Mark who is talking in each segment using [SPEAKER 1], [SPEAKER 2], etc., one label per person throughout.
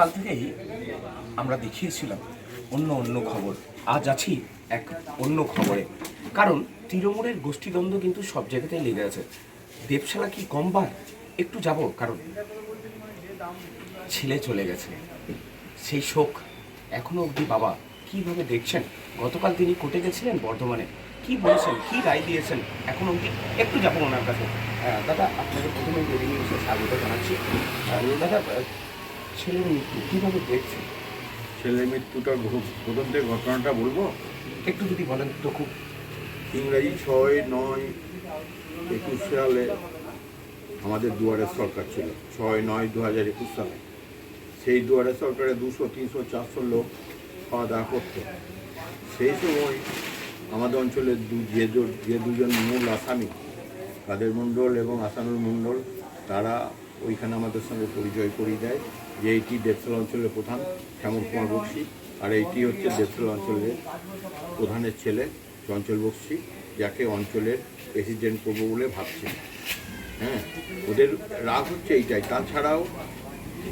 [SPEAKER 1] গতকাল থেকেই আমরা দেখিয়েছিলাম অন্য অন্য খবর। আজ আছি এক অন্য খবরে। কারণ তৃণমূলের গোষ্ঠীদ্বন্দ্ব কিন্তু সব জায়গাতেই লেগে আছে। দেবশালা কি কম বার একটু যাব? কারণ ছেলে চলে গেছে। সেই শোক এখনও অবধি বাবা কীভাবে দেখছেন? গতকাল তিনি কোর্টে গেছিলেন বর্ধমানে। কি বলেছেন? কি রায় দিয়েছেন? এখন অবধি একটু যাব ওনার কাছে। দাদা, আপনাকে প্রথমে ডেলি নিউজে স্বাগত জানাচ্ছি। দাদা ছেলের মৃত্যু কীভাবে দেখছেন
[SPEAKER 2] ছেলের মৃত্যুটা খুব প্রথম থেকে ঘটনাটা বলব?
[SPEAKER 1] একটু যদি বলেন তো খুব।
[SPEAKER 2] ইংরাজি ছয় নয় একুশ সালে আমাদের দুয়ারে সরকার ছিল। ছয় নয় দু হাজার একুশ সালে। সেই দুয়ারে সরকারে দুশো তিনশো চারশো লোক খাওয়া দাওয়া করতো। সেই সময় আমাদের অঞ্চলের দু যে যে দুজন মূল আসামি কাদের মণ্ডল এবং আসানুর মণ্ডল তারা ওইখানে আমাদের সঙ্গে পরিচয় করিয়ে দেয় যে এইটি দেবসাল অঞ্চলের প্রধান শ্যামল কুমার বক্সি আর এইটি হচ্ছে দেবসাল অঞ্চলের প্রধানের ছেলে চঞ্চল বক্সি যাকে অঞ্চলের প্রেসিডেন্ট করব বলে ভাবছে। হ্যাঁ ওদের রাগ হচ্ছে এইটাই। তাছাড়াও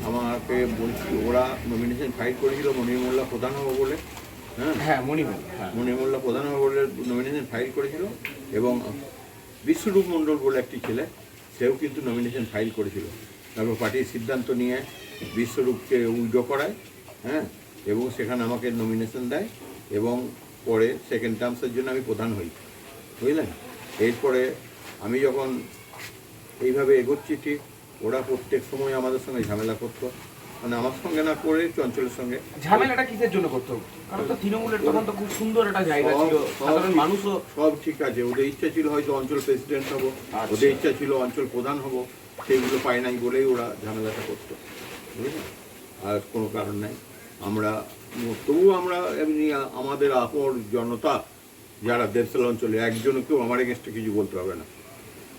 [SPEAKER 2] আমাকে বলছি ওরা নমিনেশন ফাইল করেছিল মনির মোল্লা প্রধান হব বলে। হ্যাঁ?
[SPEAKER 1] হ্যাঁ মণিমল হ্যাঁ।
[SPEAKER 2] প্রধান হব বলে নমিনেশন ফাইল করেছিল এবং বিশ্বরূপ মণ্ডল বলে একটি ছেলে সেও কিন্তু নমিনেশন ফাইল করেছিল। তারপর পার্টির সিদ্ধান্ত নিয়ে বিশ্বরূপকে উইড্রো করায় হ্যাঁ এবং সেখানে আমাকে নমিনেশন দেয় এবং পরে সেকেন্ড টার্মসের জন্য আমি প্রধান হই। বুঝলেন? এরপরে আমি যখন এইভাবে এগোচ্ছি ঠিক, ওরা প্রত্যেক সময় আমাদের সঙ্গে ঝামেলা করতো। মানে আমার সঙ্গে না করে চঞ্চলের সঙ্গে।
[SPEAKER 1] ঝামেলাটা কিসের জন্য করতো কারণ তো তৃণমূলের তখন তো খুব সুন্দর একটা জায়গা ছিল। সাধারণ মানুষও
[SPEAKER 2] সব ঠিক আছে। ওদের ইচ্ছা ছিল হয়তো অঞ্চল প্রেসিডেন্ট হব।
[SPEAKER 1] আচ্ছা।
[SPEAKER 2] ওদের ইচ্ছা ছিল অঞ্চল প্রধান হব। সেইগুলো পায় নাই বলেই ওরা ঝামেলাটা করতো। বুঝলেন আর কোনো কারণ নাই। আমরা তবুও আমরা এমনি আমাদের আপর জনতা যারা দেবসাল অঞ্চলে একজনকেও আমার এগেনস্টে কিছু বলতে হবে না।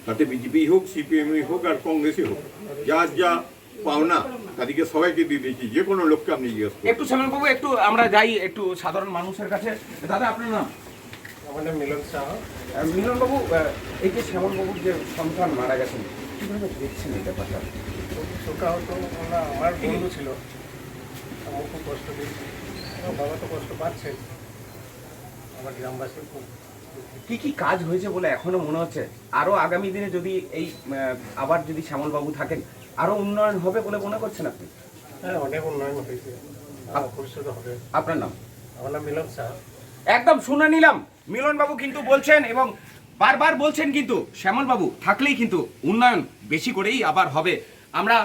[SPEAKER 2] তাতে বিজেপি হোক সিপিএমই হোক আর কংগ্রেসই হোক। যার যা পাওনা তাদেরকে সবাইকে দিয়ে দিয়েছি। যে কোনো লোককে আপনি জিজ্ঞেস করুন।
[SPEAKER 1] একটু শ্যামলবাবু একটু আমরা যাই একটু সাধারণ মানুষের কাছে। দাদা আপনার নাম?
[SPEAKER 3] আমার নাম মিলন শাহ
[SPEAKER 1] মিলনবাবু এই যে শ্যামলবাবুর যে সন্তান মারা গেছেন কীভাবে দেখছেন এই ব্যাপারটা?
[SPEAKER 3] আমার বন্ধু ছিল। আমার খুব কষ্ট আমার বাবা তো কষ্ট পাচ্ছেন আমার গ্রামবাসী খুব
[SPEAKER 1] কি কি কাজ হয়েছে বলে এখনও মনে হচ্ছে? আরও আগামী দিনে যদি এই আবার যদি শ্যামলবাবু থাকেন আরও উন্নয়ন হবে বলে মনে করছেন আপনি?
[SPEAKER 3] হ্যাঁ অনেক উন্নয়ন হয়েছে। হবে।
[SPEAKER 1] আপনার নাম?
[SPEAKER 3] আমার নাম মিলন
[SPEAKER 1] একদম শুনে নিলাম। মিলনবাবু কিন্তু বলছেন এবং বারবার বলছেন কিন্তু শ্যামলবাবু থাকলেই কিন্তু উন্নয়ন বেশি করেই আবার হবে। আমরা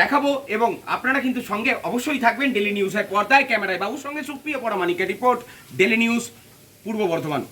[SPEAKER 1] দেখাবো এবং আপনারা কিন্তু সঙ্গে অবশ্যই থাকবেন ডেলি নিউজের পর্দায় ক্যামেরায় বাবুর সঙ্গে সুপ্রিয় পরামানিকের রিপোর্ট ডেলি নিউজ পূর্ব বর্ধমান।